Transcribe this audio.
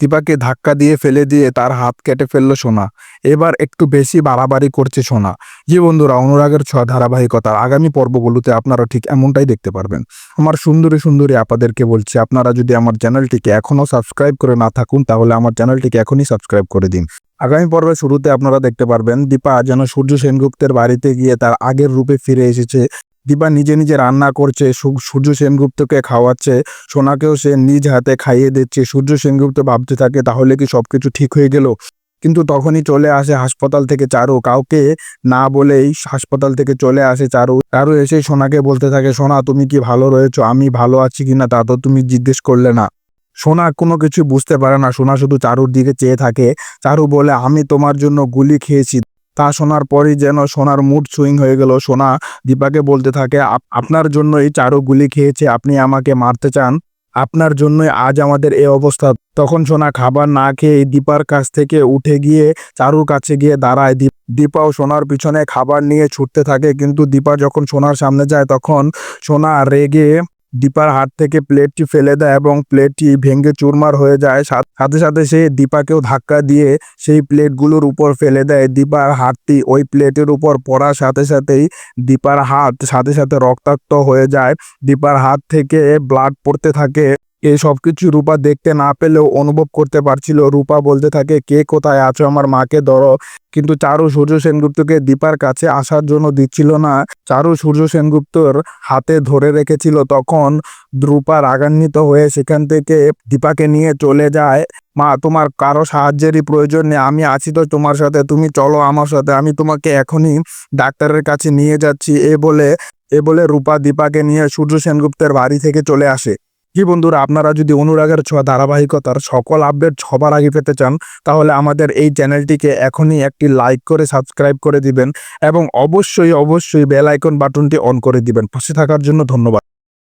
দীপাকে ধাক্কা দিয়ে ফেলে দিয়ে তার হাত কেটে ফেলল সোনা। এবার একটু বেশি বাড়াবাড়ি করছে সোনা। জি বন্ধুরা, অনুরাগের ছোঁয়া ধারাবাহিকতার আগামী পর্বগুলোতে আপনারা ঠিক এমনটাই দেখতে পারবেন। আমার সুন্দরী সুন্দরী আপাদেরকে বলছি, আপনারা যদি আমার চ্যানেলটিকে এখনও সাবস্ক্রাইব করে না থাকুন, তাহলে আমার চ্যানেলটিকে এখনই সাবস্ক্রাইব করে দিন। আগামী পর্বের শুরুতে আপনারা দেখতে পারবেন, দীপা যেন সূর্য সেনগুপ্তের বাড়িতে গিয়ে তার আগের রূপে ফিরে এসেছে। দীপা নিজে নিজে রান্না করছে সূর্য সেনগুপ্তকে খাওয়াচ্ছে, সোনাকেও সে নিজ হাতে খাইয়ে দিচ্ছে, সূর্য সেনগুপ্ত ভাবতে থাকে, তাহলে কি সবকিছু ঠিক হয়ে গেল? কিন্তু তখনই চলে আসে হাসপাতাল থেকে চারু, কাউকে না বলেই হাসপাতাল থেকে চলে আসে চারু। চারু এসে সোনাকে বলতে থাকে, সোনা, তুমি কি ভালো রয়েছো? আমি ভালো আছি কিনা তা তো তুমি জিজ্ঞেস করলে না। সোনা কোনো কিছু বুঝতে পারে না, সোনা শুধু চারুর দিকে চেয়ে থাকে। চারু বলে, আমি তোমার জন্য গুলি খেয়েছি। তা শোনার পরই যেন সোনার মুড সুইং হয়ে গেল। সোনা দীপাকে বলতে থাকে, "আপ- আপনার জন্যই চারু গুলি খেয়েছে, আপনি আমাকে মারতে চান। আপনার জন্যই আজ আমাদের এই অবস্থা। তখন সোনা খাবার না খেয়ে দীপার কাছ থেকে উঠে গিয়ে চারুর কাছে গিয়ে দাঁড়ায়। দীপ- দীপাও সোনার পিছনে খাবার নিয়ে ছুটতে থাকে, কিন্তু দীপা যখন সোনার সামনে যায়, তখন সোনা রেগে দীপার হাত থেকে প্লেটটি ফেলে দেয় এবং প্লেটটি ভেঙে চুরমার হয়ে যায়। সাথে সাথে সে দীপাকেও ধাক্কা দিয়ে সেই প্লেটগুলোর উপর ফেলে দেয়। দীপার হাতটি ওই প্লেটের উপর পড়ার সাথে সাথেই দীপার হাত সাথে সাথে রক্তাক্ত হয়ে যায়। দীপার হাত থেকে ব্লাড পড়তে থাকে। এই সব কিছু রূপা দেখতে না পেলেও অনুভব করতে পারছিল। রূপা বলতে থাকে, কে কোথায় আছো? আমার মাকে ধরো। কিন্তু চারু সূর্য সেনগুপ্তকে দীপার কাছে আসার জন্য দিচ্ছিল না। চারু সূর্য সেনগুপ্তর হাতে ধরে রেখেছিল। তখন রূপা রাগান্বিত হয়ে সেখান থেকে দীপাকে নিয়ে চলে যায়। মা, তোমার কারও সাহায্যেরই প্রয়োজন নেই। আমি আছি তো তোমার সাথে। তুমি চলো আমার সাথে। আমি তোমাকে এখনই ডাক্তারের কাছে নিয়ে যাচ্ছি। এ বলে এ বলে রূপা দীপাকে নিয়ে সূর্য সেনগুপ্তের বাড়ি থেকে চলে আসে। কি বন্ধুরা, আপনারা যদি অনুরাগের ছোঁয়া ধারাবাহিকতার সকল আপডেট সবার আগে পেতে চান, তাহলে আমাদের এই চ্যানেলটিকে এখনই একটি লাইক করে সাবস্ক্রাইব করে দিবেন এবং অবশ্যই অবশ্যই বেল আইকন বাটনটি অন করে দিবেন। পাশে থাকার জন্য ধন্যবাদ।